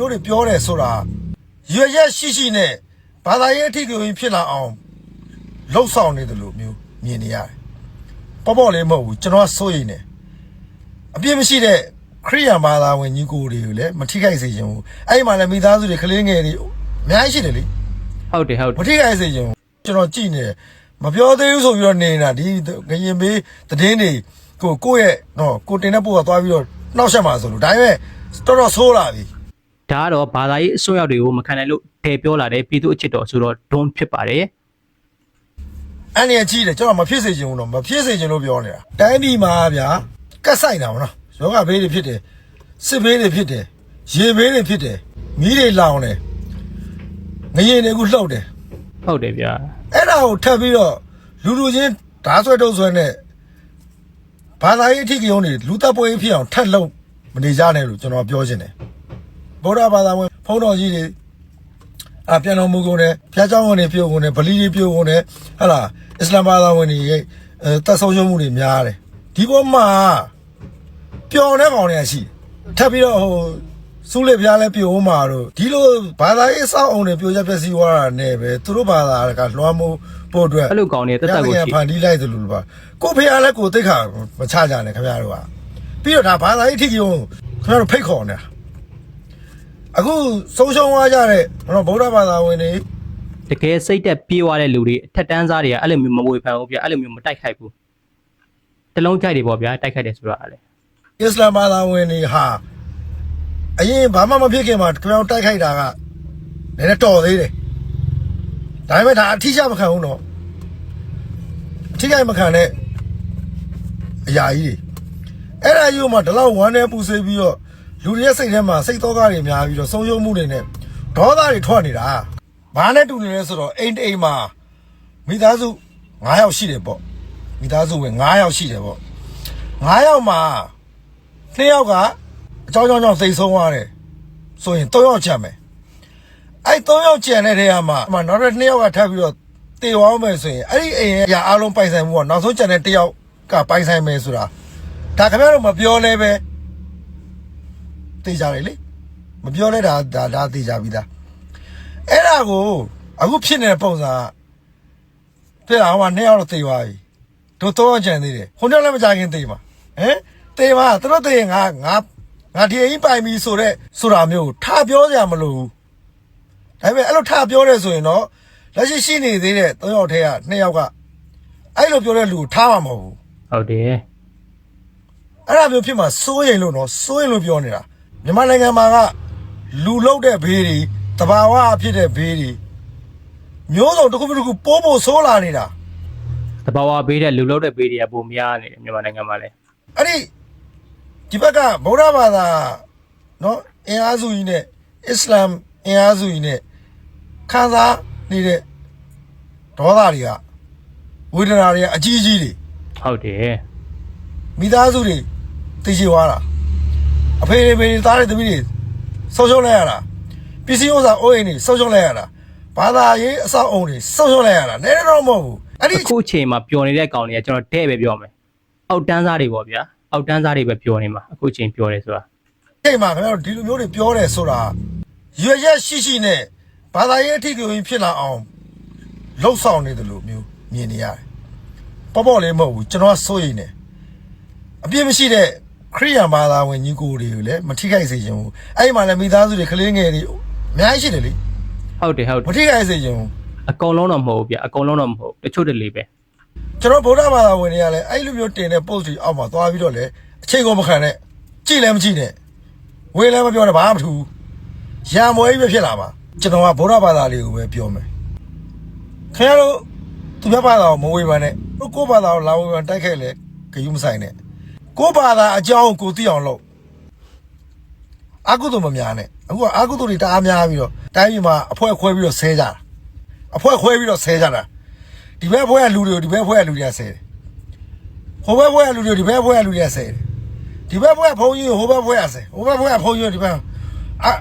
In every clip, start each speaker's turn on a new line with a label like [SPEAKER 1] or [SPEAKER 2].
[SPEAKER 1] မျိုးတွေပြောတယ်ဆိုတာရွရရက်ရှိရှိနဲ့ဘာသာရေးအထီးကိုဖြစ်လာအောင်လှုပ်ဆောင်နေတယ်လို့မျိုးမြင်နေရတယ်ပေါ့ပေါ့လေးမဟုတ်ဘူးကျွန်တော်ကစိုးရိမ်တယ်အပြစ်မရှိတဲ့ခရိယန်ဘာသာဝင်ညီကိုတွေကိုလည်းမထိခိုက်စေချင်ဘူးအဲ့ဒီမှာလည်းမိသားစုတွေကလေးငယ်တွေအများကြီးရှိတယ်လေ
[SPEAKER 2] ဟုတ်တယ်ဟုတ်
[SPEAKER 1] မ
[SPEAKER 2] တယ်
[SPEAKER 1] ထိခိုက်စေချင်ဘူးကျွန်တော်ကြည့်နေတယ်မပြောသေးဘူးဆိုပြီးတော့နေတာဒီငရင်မေးသတင်းတွေကိုကိုယ့်ရဲ့နော်ကိုတင်တဲ့ပို့ကသွားပြီးတော့နှောက်ရှက်မှာဆိုလို့ဒါပေမဲ့တော်တော်ဆိုးလာပြီ
[SPEAKER 2] ဒါကတော့ဘာသာရေးအစွန်းရောက်တွေကိုမခံနိုင်လို့တည်ပြောလာတဲ့ပြည်သူအချစ်တော်ဆိုတော့ဒွန်ဖြစ်ပါတယ်
[SPEAKER 1] အဲ့ဒီအကြည့်တယ်ကျွန်တော်မဖြစ်စေချင်ဘူးတော့မဖြစ်စေချင်လို့ပြောနေတာတိုင်းပြည်မှာဗျာကတ်ဆိုင်တာမနော်ယောဂဘေးတွေဖြစ်တယ်စစ်ဘေးတွေဖြစ်တယ်ရေဘေးတွေဖြစ်တယ်မီးတွေလောင်တယ်ငရင်တွေအခုလှုပ်တယ်
[SPEAKER 2] ဟုတ်တယ်ဗျာ
[SPEAKER 1] အဲ့ဒါကိုထပ်ပြီးတော့လူလူချင်းဓာဆွဲတုပ်ဆွဲနဲ့ဘာသာရေးအထီးကယုံတွေလူတပ်ပွဲဖြစ်အောင်ထပ်လုံမနေကြနဲ့လို့ကျွန်တော်ပြောချင်တယ် ဗုဒ္ဓဘာသာဝင်ဖုန်းတော်ကြီးတွေအပြန်တော်မူကုန်တယ်ဖျားเจ้าဝင်တွေပြုတ်ကုန်တယ်ဗလီတွေပြုတ်ကုန်တယ်ဟဟလာအစ္စလာမ်ဘာသာဝင်တွေရဲ့အဲတပ်ဆုံးရှုံးမှုတွေများတယ်ဒီပေါ်မှာပျော်တဲ့ကောင်တွေကရှိတယ်ထပ်ပြီးတော့ဟိုစူးလေဖျားလဲပြုတ်ဦးမှာတော့ဒီလိုဘာသာရေးအဆောက်အုံတွေပြိုကျပျက်စီးသွားတာနဲ့ပဲသူတို့ဘာသာကလွှမ်းမိုးဖို့အတွက်
[SPEAKER 2] အဲ့လိုကောင်းနေတက်တက်ကို
[SPEAKER 1] ရ
[SPEAKER 2] ရှိ
[SPEAKER 1] ဖန်တီးလိုက်တယ်လို့ပါကိုဖေအားလဲကိုသိခါမချကြနဲ့ခင်ဗျားတို့ကပြီးတော့ဒါဘာသာရေးအထီးကြီးကိုခင်ဗျားတို့ဖိတ်ခေါ်နေတာ အခုဆုံးရှုံးသွားကြတဲ့ကျွန်တော်ဗုဒ္ဓဘာသာဝင်တွေ
[SPEAKER 2] တကယ်စိတ်သက်ပြေးသွားတဲ့လူတွေအထက်တန်းစားတွေကအဲ့လိုမျိုးမဝေဖန်ဘူးဗျာအဲ့လိုမျိုးမတိုက်ခိုက်ဘူးတလုံးကြိုက်တယ်ပေါ့ဗျာတိုက်ခိုက်တယ်ဆိုတာအဲ့လေ
[SPEAKER 1] အစ္စလာမ်ဘာသာဝင်တွေဟာအရင်ဘာမှမဖြစ်ခင်မှာခင်ဗျားတို့တိုက်ခိုက်တာကနည်းနည်းတော်သေးတယ်ဒါပေမဲ့ဒါအထီးချမခံဘူးနော်အထီးခိုက်မခံတဲ့အရာကြီးတွေအဲ့ဒါယူမှဒီလောက်ဝမ်းနေပူဆွေးပြီးတော့ လူတွေရဲ့စိတ်ထဲမှာစိတ်သောကတွေများပြီးတော့ဆုံးရှုံးမှုတွေနဲ့ဒေါသတွေထွက်နေတာဘာနဲ့တူနေလဲဆိုတော့အိမ်တိမ်မှာမိသားစု9ယောက်ရှိတယ်ပေါ့မိသားစုဝင်9ယောက်ရှိတယ်ပေါ့9ယောက်မှာ2ယောက်ကအကြောင်းကြောင့်ကြောင့်သိဆုံးသွားတယ်ဆိုရင်3ယောက်ချမ်းမယ်အဲ့3ယောက်ကျန်တဲ့ထဲမှာအမှနောက်တစ်2ယောက်ကထပ်ပြီးတော့တေသွားမယ်ဆိုရင်အဲ့ဒီအိမ်ရဲ့အရာအလုံးပိုင်ဆိုင်မှုကနောက်ဆုံးကျန်တဲ့1ယောက်ကပိုင်ဆိုင်မယ်ဆိုတာဒါခင်ဗျားတို့မပြောလဲပဲ သိကြတယ်လေမပြောလဲဒါဒါဒါသိကြပြီသားအဲ့ဒါကိုအခုဖြစ်နေတဲ့ပုံစံကတဲ့ဟိုမှာ2ယောက်တော့တေသွားပြီတို့3ယောက်ကျန်သေးတယ်ခုနကလည်းမကြခင်တေမှာဟမ်တေမှာသူတို့တေရင်ငါငါငါဒီအိမ်ပိုင်ပြီဆိုတော့ဆိုတာမျိုးထားပြောကြမလို့ဒါပေမဲ့အဲ့လိုထားပြောရဲဆိုရင်တော့လက်ရှိရှိနေသေးတဲ့၃ယောက်ထဲက၂ယောက်ကအဲ့လိုပြောတဲ့လူကိုထားမှာမဟုတ်ဘူး
[SPEAKER 2] ဟုတ်တယ်
[SPEAKER 1] အဲ့ဒါမျိုးဖြစ်မှာစိုးရိမ်လို့တော့စိုးရိမ်လို့ပြောနေတာ မြန်မာနိုင်ငံမှာကလူလောက်တဲ့ဘေးတွေတဘာဝအဖြစ်တဲ့ဘေးတွေမျိုးစုံတစ်ခုတစ်ခုပိုးပိုးဆိုးလာနေတာ
[SPEAKER 2] တဘာဝဘေးတဲ့လူလောက်တဲ့ဘေးတွေကပုံများနေတယ်မြန်မာနိုင်ငံမှာလည်း
[SPEAKER 1] အဲ့ဒီဒီဘက်ကဗုဒ္ဓဘာသာနော်အင်အားစုကြီးနဲ့အစ္စလာမ်အင်အားစုကြီးနဲ့ခံစားနေတဲ့ဒေါသတွေကဝေဒနာတွေကအကြီးကြီးတွေ
[SPEAKER 2] ဟုတ်တယ်
[SPEAKER 1] မိသားစုတွေသိရှိသွားတာ အဖေတွေမေတွေသားတွေသမီးတွေဆုံးရှုံးလိုက်ရတာပစ္စည်းဥစ္စာအိုးအိမ်တွေဆုံးရှုံးလိုက်ရတာဘာသာရေးအဆောက်အုံတွေဆုံးရှုံးလိုက်ရတာနည်းနည်းတော့မဟုတ်ဘူးအဲ့ဒီ
[SPEAKER 2] အခုအချိန်မှာပျော်နေတဲ့ကောင်တွေကကျွန်တော်တဲ့ပဲပြောမယ်အောက်တန်းစားတွေပေါ့ဗျာအောက်တန်းစားတွေပဲပျော်နေမှာအခုအချိန်ပျော်တယ်ဆိုတာ
[SPEAKER 1] ချိန်မှာခင်ဗျားတို့ဒီလိုမျိုးတွေပြောတယ်ဆိုတာရွရရက်ရှိရှိနဲ့ဘာသာရေးအထီးကိုဖြစ်လာအောင်လှုပ်ဆောင်နေတယ်လို့မျိုးမြင်နေရတယ်ပေါ့ပေါ့လေးမဟုတ်ဘူးကျွန်တော်ကစိုးရိမ်တယ်အပြစ်မရှိတဲ့ ခရိယန်ဘာသာဝင်ညီကိုတွေကိုလည်းမထိခိုက်စေချင်ဘူးအဲ့ဒီမှာလည်းမိသားစုတွေကလေးငယ်တွေအများကြီးရှိတယ်လေ
[SPEAKER 2] ဟုတ်တယ်ဟုတ်
[SPEAKER 1] မ
[SPEAKER 2] တယ်
[SPEAKER 1] ထိခိုက်စေချင်ဘူး
[SPEAKER 2] အကုန်လုံးတော့မဟုတ်ဘူးဗျအကုန်လုံးတော့မဟုတ်တချို့တလေပဲ
[SPEAKER 1] ကျွန်တော်ဗုဒ္ဓဘာသာဝင်တွေကလည်းအဲ့လိုမျိုးတင်တဲ့ post တွေအောက်မှာသွားပြီးတော့လေအချိန်ကုန်မခံနဲ့ကြည့်လည်းမကြည့်နဲ့ဝေးလည်းမပြောနဲ့ဘာမှမထူဘူးရံမွေးပဲဖြစ်လာမှာကျွန်တော်ကဗုဒ္ဓဘာသာလေးကိုပဲပြောမယ်ခင်ဗျားတို့သူများဘာသာကိုမဝေဖန်နဲ့တို့ကိုယ့်ဘာသာကိုလာဝေဖန်တိုက်ခိုက်လေဂယုမဆိုင်နဲ့ ကိုယ့်ဘာသာအကြောင်းကိုသိအောင်လုပ်အကုသိုလ်မများနဲ့အခုကအကုသိုလ်တွေတအားများပြီးတော့တိုင်းပြည်မှာအဖွဲခွဲပြီးတော့ဆဲကြတာအဖွဲခွဲပြီးတော့ဆဲကြတာဒီဘက်ဘွဲကလူတွေကိုဒီဘက်ဘွဲကလူတွေကဆဲတယ်ဟိုဘက်ဘွဲကလူတွေကိုဒီဘက်ဘွဲကလူတွေကဆဲတယ်ဒီဘက်ဘွဲကဖုန်းကြီးကိုဟိုဘက်ဘွဲကဆဲဟိုဘက်ဘွဲကဖုန်းကြီးကိုဒီဘက်အာ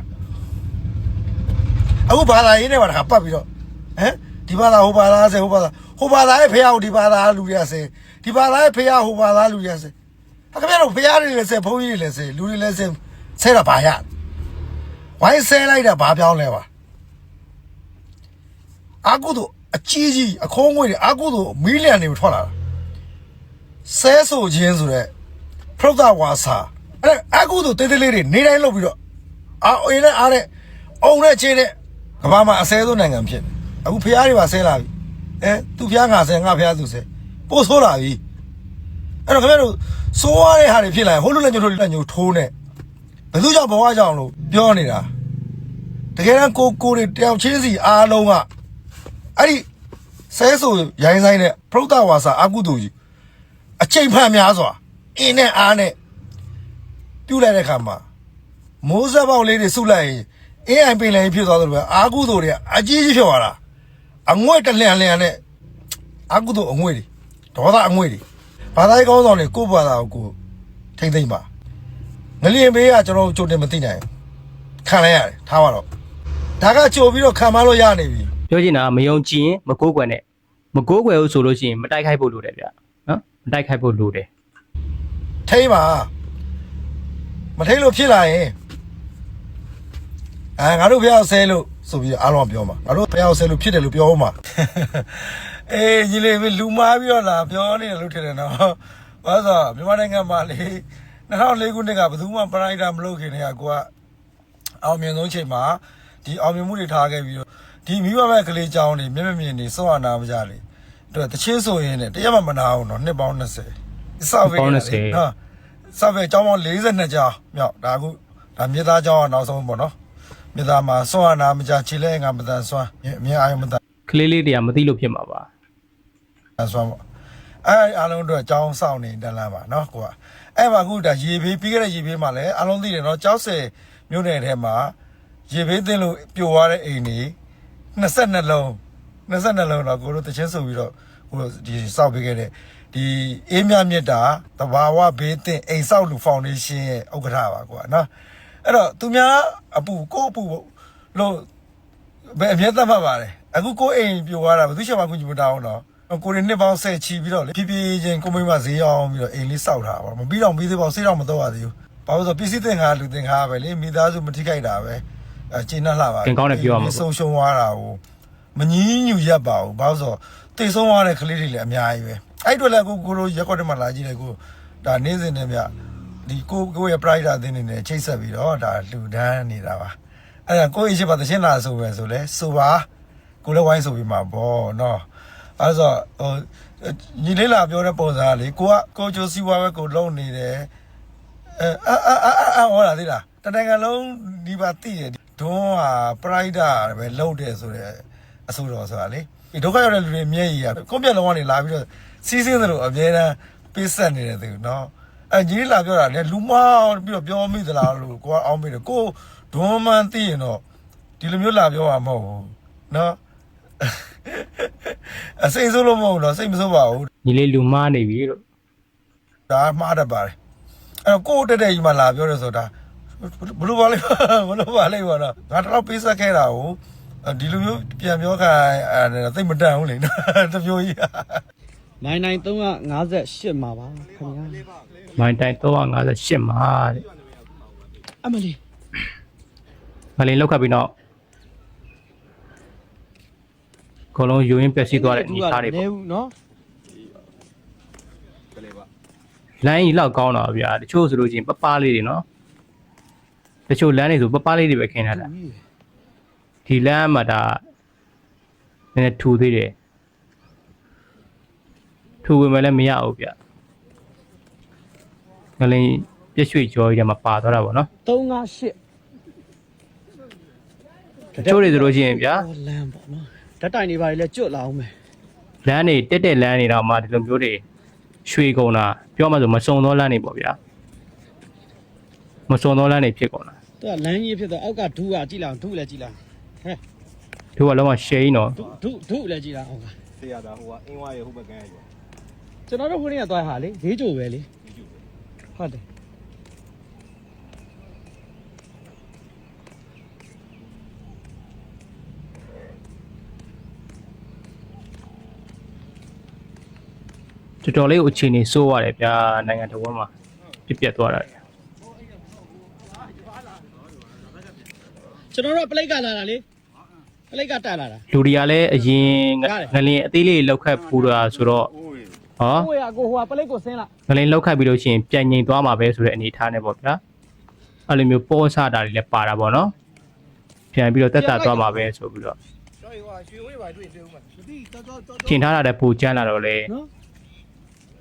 [SPEAKER 1] အခုဘာသာရေးနဲ့ပါတခါပတ်ပြီးတော့ဟမ်ဒီဘာသာဟိုဘာသာဆဲဟိုဘာသာဟိုဘာသာရဲ့ဖះကိုဒီဘာသာလူတွေကဆဲဒီဘာသာရဲ့ဖះဟိုဘာသာလူတွေကဆဲဟာ ခင်ဗျားတို့ဖះတွေလည်းဆဲဖုန်းကြီးတွေလည်းဆဲလူတွေလည်းဆဲဆဲတာဘာရဝိုင်းဆဲလိုက်တာဘာပြောင်းလဲပါအာကုတို့အကြီးကြီးအခေါင်းငွေတွေအာကုတို့မီလီယံတွေထွက်လာတာဆဲဆိုခြင်းဆိုတဲ့ဖရုဒဝါစာအဲ့ဒါအာကုတို့တေးသေးလေးတွေနေတိုင်းလုပ်ပြီးတော့အာအင်းနဲ့အားနဲ့အုံနဲ့ချင်းနဲ့ကမ္ဘာမှာအဆဲဆုံးနိုင်ငံဖြစ်တယ်အခုဖျားတွေပါဆဲလာပြီအဲသူဖျားငါဆဲငါဖျားသူဆဲပို့ဆိုးလာပြီ အဲ့တော့ခင်ဗျားတို့စိုးရတဲ့ဟာတွေဖြစ်လာရင်ဟိုလိုလက်ညှိုးထိုးလက်ညှိုးထိုးနဲ့ဘယ်သူကြောင့်ဘဝကြောင့်လို့ပြောနေတာတကယ်တမ်းကိုကိုတွေတယောက်ချင်းစီအားလုံးကအဲ့ဒီဆဲဆိုရိုင်းဆိုင်တဲ့ပရုဒ္ဒဝါစာအကုသိုလ်ကြီးအချိန်ဖန်များစွာအင်းနဲ့အားနဲ့ပြုတ်လိုက်တဲ့ခါမှာမိုးစက်ပေါက်လေးတွေစုလိုက်ရင်အင်းအိုင်ပင်လည်းဖြစ်သွားတယ်ပဲအာကုသိုလ်တွေကအကြီးကြီးဖြစ်သွားတာအငွေ့တလျံလျံနဲ့အာကုသိုလ်အငွေ့တွေဒေါသအငွေ့တွေ ဘာသာရေးကောင်းဆောင်တွေကိုယ့်ဘာသာကိုကိုယ်ထိမ့်သိမ့်ပါငလျင်ဘေးကကျွန်တော်တို့ကြိုတင်မသိနိုင်ဘူးခံလိုက်ရတယ်ထားပါတော့ဒါကကြိုပြီးတော့ခံမလို့ရနေပြီ
[SPEAKER 2] ပြောချင်တာကမယုံကြည်ရင်မကိုးကွယ်နဲ့မကိုးကွယ်ဘူးဆိုလို့ရှိရင်မတိုက်ခိုက်ဖို့လိုတယ်ဗျနော်မတိုက်ခိုက်ဖို့လိုတယ်
[SPEAKER 1] ထိမ့်ပါမထိမ့်လို့ဖြစ်လာရင်အဲငါတို့ဖျောက်ဆဲလို့ဆိုပြီးတော့အားလုံးကပြောမှာငါတို့ဖျောက်ဆဲလို့ဖြစ်တယ်လို့ပြောဦးမှာ အေးကြီးလေးလူမားပြီးတော့လာပြောနေတယ်လို့ထင်တယ်နော်ဘာလို့ဆိုမြန်မာနိုင်ငံမှာလေ2004ခုနှစ်ကဘယ်သူမှပရိုက်တာမလုပ်ခင်တည်းကကိုကအောင်မြင်ဆုံးချိန်မှာဒီအောင်မြင်မှုတွေထားခဲ့ပြီးတော့ဒီမိဘမဲ့ကလေးကြောင်းတွေမျက်မမြင်နေစောရနာမကြလေအဲ့တချင်းဆိုရင်လည်းတရားမှမနာအောင်နော်နှစ်ပေါင်း20စောက်ပဲနော်စပယ်ကျောင်းပေါင်း42ကျောင်းမြောက်ဒါအခုဒါမြေသားကျောင်းကနောက်ဆုံးပေါ့နော်မြေသားမှာစွမ်းအနာမကြခြေလဲငါမတန်စွမ်းအမြင်အာရုံမတန်
[SPEAKER 2] ကလေးလေးတွေကမသိလို့ဖြစ်မှာပါ
[SPEAKER 1] စွမ်းပေါ့အဲအားလုံးတို့ကျောင်းဆောင်နေတန်းလာပါနော်ကိုကအဲ့မှာအခုဒါရေဘေးပြီးခဲ့တဲ့ရေဘေးမှာလည်းအားလုံးသိတယ်နော်ကျောက်ဆယ်မြို့နယ်ထဲမှာရေဘေးသင်းလို့ပြိုသွားတဲ့အိမ်တွေ22လုံး22လုံးတော့ကိုတို့တချင်းဆိုပြီးတော့ဟိုဒီစောက်ပေးခဲ့တဲ့ဒီအေးမြမြစ်တာတဘာဝဘေးသင်းအိမ်ဆောက်လူဖောင်ဒေးရှင်းရဲ့ဥက္ကဋ္ဌပါကွာနော်အဲ့တော့သူများအပူကိုအပူလို့ဘယ်အမြဲတမ်းမှတ်ပါတယ်အခုကိုအိမ်ပြိုသွားတာဘယ်သူချက်မှကူညီမတောင်းတော့ ကိုရီနှစ်ပေါင်း10ချီပြီးတော့လေဖြည်းဖြည်းချင်းကိုမိမဈေးအောင်ပြီးတော့အိမ်လေးစောက်ထားပါမပြီးတော့ပြီးသေးပါဘူးစေးတော့မတော့ရသေးဘူးဘာလို့ဆိုပစ္စည်းသင်္ကားလူသင်္ကားပဲလေမိသားစုမထိခိုက်တာပဲအဲကျင်းနှက်လှပါ
[SPEAKER 2] ကင်ကောင်းနဲ့ပြောရမှာပေါ့
[SPEAKER 1] ဆုံးရှုံးသွားတာကိုမငင်းညူရက်ပါဘူးဘာလို့ဆိုတိတ်ဆုံးသွားတဲ့ကလေးတွေလည်းအများကြီးပဲအဲ့အတွေလည်းကိုကိုလိုရက်ကွက်ထဲမှာလာကြည့်လိုက်ကိုဒါနေ့စဉ်နဲ့မြဒီကိုကိုရဲ့ pride အသင်းနေနဲ့ချိတ်ဆက်ပြီးတော့ဒါလူဒန်းနေတာပါအဲ့ဒါကိုအရှိပါသရှင်လာဆိုပဲဆိုလဲဆိုပါကိုလည်းဝိုင်းဆိုပြီးမှာပေါ့နော် အဲ့ဆိုဟိုညီလေးလာပြောတဲ့ပုံစံကလေကိုကကိုချိုစီဝါပဲကိုလုံနေတယ်အဲအာအာအာအာဟောတာသေးလားတနင်္ဂနွေလုံးဒီပါတိတယ်ဒွန်းဟာ pride ပဲလုံတယ်ဆိုတဲ့အဆိုတော်ဆိုတာလေဒီဒုက္ခရောက်တဲ့လူတွေမျက်ရည်ကကိုယ့်မျက်လုံးကနေလာပြီးတော့စီးစင်းသလိုအမြဲတမ်းပေးဆက်နေတယ်သူနော်အဲကြီးလာပြောတာလေလူမောင်းပြီးတော့ပြောမိသလားလို့ကိုကအောင်းမိတယ်ကိုဒွန်းမှန်သိရင်တော့ဒီလိုမျိုးလာပြောမှာမဟုတ်ဘူးနော် အစိမ့်ဆိုးလို့မဟုတ်ဘူးနော်စိတ်မဆိုးပါဘူး
[SPEAKER 2] ညီလေးလူမားနေပြီလို့
[SPEAKER 1] ဒါမှားတတ်ပါတယ်အဲ့တော့ကိုယ်တက်တဲ့ကြီးမှလာပြောတယ်ဆိုတာဘလို့ပါလဲဘလို့ပါလဲပေါ့နော်ငါတော့ပေးဆက်ခဲ့တာကိုဒီလိုမျိုးပြန်ပြောခိုင်းအဲ့သိမတန်ဘူးလေနော်တမျိုးကြီး
[SPEAKER 3] နိုင်နိုင်358မှာပါခင်ဗျာ
[SPEAKER 2] မိုင်းတိုင်း358မှာတဲ့
[SPEAKER 3] အမလီ
[SPEAKER 2] ငလင်လောက်ခတ်ပြီးတော့ ကိုလုံးယူရင်းပျက်စီးသွားတဲ့အနေအထားတွေပေါ့
[SPEAKER 3] ဘူးနော်
[SPEAKER 2] လိုင်းကြီးလောက်ကောင်းတော့ဗျာတချို့ဆိုလို့ချင်းပပလေးတွေနော်တချို့လမ်းတွေဆိုပပလေးတွေပဲခင်းထားတာဒီလမ်းမှာဒါနည်းနည်းထူသေးတယ်ထူဝင်မလည်းမရဘူးဗျငလင်ပြည့်ရွှေကြောကြီးထဲမှာပါသွားတာပေါ့နော်
[SPEAKER 3] 358
[SPEAKER 2] တချို့တွေဆိုလို့ရှိရင်ဗျာ
[SPEAKER 3] လမ်းပေါ့နော် ဓာတ်တိုင်တွေပါလေကျွတ်လာအောင်မယ်
[SPEAKER 2] လမ်းတွေတက်တက်လမ်းတွေတော့မှဒီလိုမျိုးတွေရွှေကုန်တာပြောမှဆိုမစုံသောလမ်းတွေပေါ့ဗျာမစုံသောလမ်းတွေဖြစ်ကုန်တာ
[SPEAKER 3] သူကလမ်းကြီးဖြစ်တော့အောက်ကဒူးကကြည့်လာအောင်ဒူးလည်းကြည့်လာဟဲ့
[SPEAKER 2] တို့ကလုံးဝရှယ်ကြီးနော်
[SPEAKER 3] ဒူးဒူးဒူးလည်းကြည့်လာအောင်က
[SPEAKER 4] ဆေးရတာဟိုကအင်းဝါရဲ့ဟိုဘက်ကန်းရော
[SPEAKER 3] ကျွန်တော်တို့ခုနေ့ကသွားဟာလေဈေးကြိုပဲလေဟုတ်တယ်
[SPEAKER 2] တော်တော်လေးကိုအခြေအနေစိုးရတယ်ဗျာနိုင်ငံတော်မှာပြစ်ပြတ်သွားတာ
[SPEAKER 3] ကျွန်တော်တို့ပလိတ်ကလာတာလေပလိတ်ကတက်လာတာ
[SPEAKER 2] လူတွေကလည်းအရင်င
[SPEAKER 3] ရတယ်
[SPEAKER 2] ငလင်အသေးလေးလောက်ခတ်ပူတာဆိုတော့ဟော
[SPEAKER 3] ကိုရကိုဟိုကပလိတ်ကိုဆင်းလာ
[SPEAKER 2] ငလင်လောက်ခတ်ပြီးလို့ရှိရင်ပြန်ငိန်သွားမှာပဲဆိုတဲ့အနေအထားနဲ့ပေါ့ဗျာအဲ့လိုမျိုးပေါ်ဆတာတွေလည်းပါတာပေါ့နော်ပြန်ပြီးတော့တက်တာသွားမှာပဲဆိုပြီးတော့
[SPEAKER 1] ကျော်ရွာရွှေဝေးပါတွေ့တွေ့ဦးမှာမသိတော်တော်တော်
[SPEAKER 2] ထင်ထားတာတဲ့ပူကျန်းလာတော့လေ
[SPEAKER 3] နော်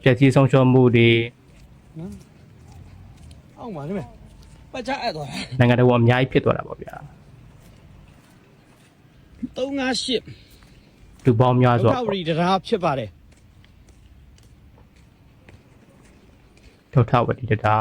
[SPEAKER 2] ပျက်စီးဆုံးရှုံးမှုတွေ
[SPEAKER 3] အောက်မှာနေမယ်ပတ်ချအဲ့သွား
[SPEAKER 2] နိုင်ငံတော်ကအများကြီးဖြစ်သွားတာပေါ့ဗျာ
[SPEAKER 3] 358
[SPEAKER 2] လူပေါင်းများ
[SPEAKER 3] ဒု
[SPEAKER 2] စွာ
[SPEAKER 3] က္ခဝရီတရားဖြစ်ပါတယ်
[SPEAKER 2] ထောက်ထဝတီတတာ